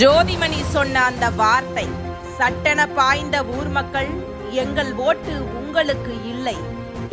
ஜோதிமணி சொன்ன அந்த வார்த்தை சட்டென பாய்ந்த ஊர் மக்கள் எங்கள் ஓட்டு உங்களுக்கு இல்லை.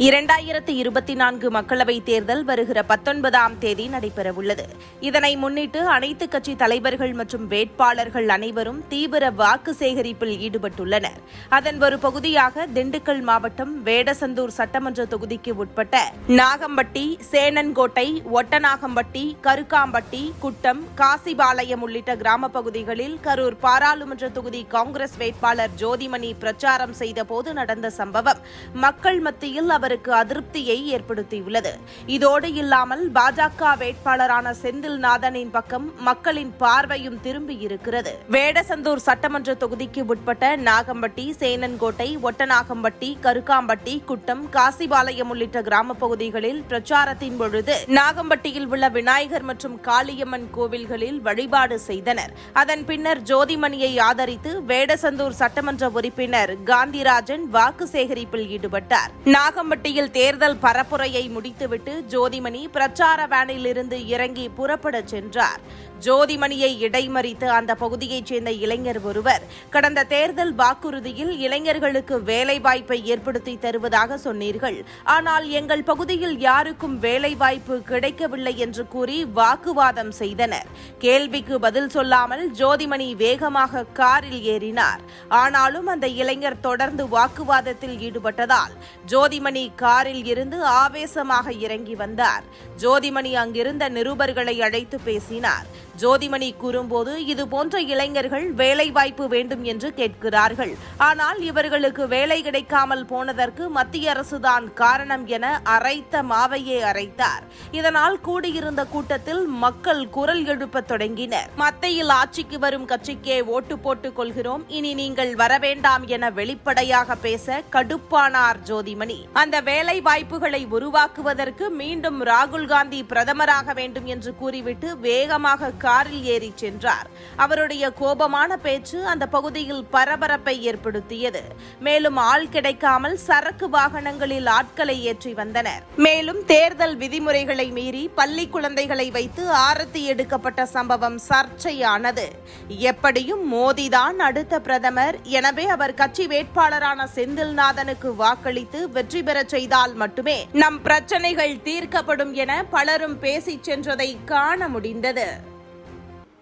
இரண்டாயிரத்தி இருபத்தி நான்கு மக்களவைத் தேர்தல் வருகிற பத்தொன்பதாம் தேதி நடைபெறவுள்ளது. இதனை முன்னிட்டு அனைத்து கட்சி தலைவர்கள் மற்றும் வேட்பாளர்கள் அனைவரும் தீவிர வாக்கு சேகரிப்பில் ஈடுபட்டுள்ளனர். அதன் ஒரு பகுதியாக திண்டுக்கல் மாவட்டம் வேடசந்தூர் சட்டமன்ற தொகுதிக்கு உட்பட்ட நாகம்பட்டி சேனன்கோட்டை ஒட்டநாகம்பட்டி கருக்காம்பட்டி குட்டம் காசிபாளையம் உள்ளிட்ட கிராம பகுதிகளில் கரூர் பாராளுமன்ற தொகுதி காங்கிரஸ் வேட்பாளர் ஜோதிமணி பிரச்சாரம் செய்தபோது நடந்த சம்பவம் மக்கள் மத்தியில் அவர் அவருக்கு அதிருப்தியை ஏற்படுத்தியுள்ளது. இதோடு இல்லாமல் பாஜக வேட்பாளரான செந்தில்நாதனின் பக்கம் மக்களின் பார்வையும் திரும்பியிருக்கிறது வேடசந்தூர் சட்டமன்ற தொகுதிக்கு உட்பட்ட நாகம்பட்டி சேனன்கோட்டை ஒட்டநாகம்பட்டி கருக்காம்பட்டி குட்டம் காசிபாளையம் உள்ளிட்ட கிராம பகுதிகளில் பிரச்சாரத்தின் பொழுது நாகம்பட்டியில் உள்ள விநாயகர் மற்றும் காளியம்மன் கோவில்களில் வழிபாடு செய்தனர். அதன் பின்னர் ஜோதிமணியை ஆதரித்து வேடசந்தூர் சட்டமன்ற உறுப்பினர் காந்திராஜன் வாக்கு சேகரிப்பில் ஈடுபட்டார். நாகம்பட்டி நாகம்பட்டியில் தேர்தல் பரப்புரையை முடித்துவிட்டு ஜோதிமணி பிரச்சார வேனில் இருந்து இறங்கி புறப்படச் சென்றார். ஜோதிமணியை இடைமறித்து அந்த பகுதியைச் சேர்ந்த இளைஞர் ஒருவர் கடந்த தேர்தல் வாக்குறுதியில் இளைஞர்களுக்கு வேலைவாய்ப்பை ஏற்படுத்தி தருவதாக சொன்னீர்கள். ஆனால் எங்கள் பகுதியில் யாருக்கும் வேலைவாய்ப்பு கிடைக்கவில்லை என்று கூறி வாக்குவாதம் செய்தனர். கேள்விக்கு பதில் சொல்லாமல் ஜோதிமணி வேகமாக காரில் ஏறினார். ஆனாலும் அந்த இளைஞர் தொடர்ந்து வாக்குவாதத்தில் ஈடுபட்டதால் ஜோதிமணி காரில் இருந்து ஆவேசமாக இறங்கி வந்தார். ஜோதிமணி அங்கிருந்த நிருபர்களை அழைத்து பேசினார். ஜோதிமணி கூறும்போது இது போன்ற இளைஞர்கள் வேலைவாய்ப்பு வேண்டும் என்று கேட்கிறார்கள். ஆனால் இவர்களுக்கு வேலை கிடைக்காமல் போனதற்கு மத்திய அரசுதான் காரணம் என அரைத்த மாவையே அரைத்தார். இதனால் கூடியிருந்த கூட்டத்தில் மக்கள் குரல் எழுப்பத் தொடங்கினர். மத்தியில் ஆட்சிக்கு வரும் கட்சிக்கே ஓட்டு போட்டுக் கொள்கிறோம். இனி நீங்கள் வர வேண்டாம் என வெளிப்படையாக பேச கடுப்பானார் ஜோதிமணி. அந்த வேலை வாய்ப்புகளை உருவாக்குவதற்கு மீண்டும் ராகுல் காந்தி பிரதமராக வேண்டும் என்று கூறிவிட்டு வேகமாக காரில் ஏறி சென்றார். அவருடைய கோபமான பேச்சு அந்த பகுதியில் பரபரப்பை ஏற்படுத்தியது. மேலும் ஆள் கிடைக்காமல் சரக்கு வாகனங்களில் ஆட்களை ஏற்றி வந்தனர். மேலும் தேர்தல் விதிமுறைகளை மீறி பள்ளி குழந்தைகளை வைத்து ஆரத்தி எடுக்கப்பட்ட சம்பவம் சர்ச்சையானது. எப்படியும் மோடிதான் அடுத்த பிரதமர். எனவே அவர் கட்சி வேட்பாளரான செந்தில்நாதனுக்கு வாக்களித்து வெற்றி பெறச் செய்தால் மட்டுமே நம் பிரச்சனைகள் தீர்க்கப்படும் என பலரும் பேசிச் சென்றதை காண முடிந்தது.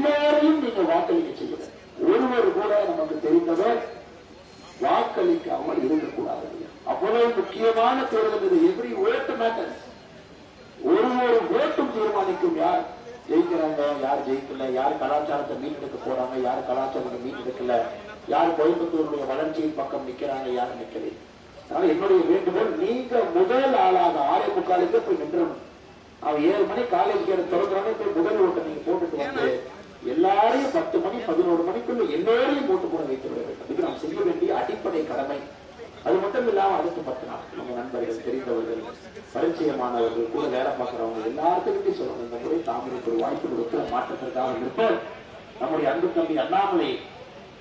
எல்லாரையும் நீங்க வாக்களிக்க செய்யுங்க ஒருவர் கூட நமக்கு தெரிந்தவர் வாக்களிக்காமல் இருக்கக்கூடாது. அவ்வளவு முக்கியமான தேர்தல் இது. எவ்ரி ஓட்டு மேட்டர் ஒரு ஒரு ஓட்டும் தீர்மானிக்கும் யார்? ஜெயிக்கிறாங்க யார் ஜெயிக்கல யார் கலாச்சாரத்தை மீட்டெடுக்க போறாங்க யார் கலாச்சாரத்தை மீட்டெடுக்கல யார் கோயம்புத்தூருடைய வளர்ச்சியின் பக்கம் நிக்கிறாங்க யார் நிக்கல. அதனால என்னுடைய வேண்டுகோள் நீங்க முதல் ஆளாக ஆறே முக்காலுக்கு போய் நின்றணும். அவன் ஏழு மணி காலேஜ் கேட்டு திறக்கிறானே போய் முதல் ஓட்டை நீங்க போட்டுட்டு வந்து எல்லாரையும் பத்து மணி பதினோரு மணிக்குள்ள எல்லோரையும் போட்டு போட வைத்து விட வேண்டும். இது நாம் செய்ய வேண்டிய அடிப்படை கடமை. அது மட்டும் இல்லாம அடுத்த பத்து நாள் நம்ம நண்பர்கள் தெரிந்தவர்கள் பரிச்சயமானவர்கள் கூட வேலை பார்க்கிறவங்க எல்லாத்துக்கிட்டையும் சொல்லணும். இந்த முறை தாமரைக்கு ஒரு வாய்ப்பு கொடுத்து மாற்றத்திற்காக இருப்போம் நம்முடைய அன்பு தம்பி அண்ணாமலை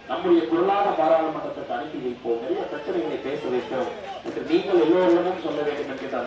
நம்முடைய பொருளாதார பாராளுமன்றத்திற்கு அனுப்பி வைப்போம். நிறைய பிரச்சனைகளை பேச வைப்போம். என்று நீங்கள் எல்லோருடனும் சொல்ல வேண்டும் என்கின்ற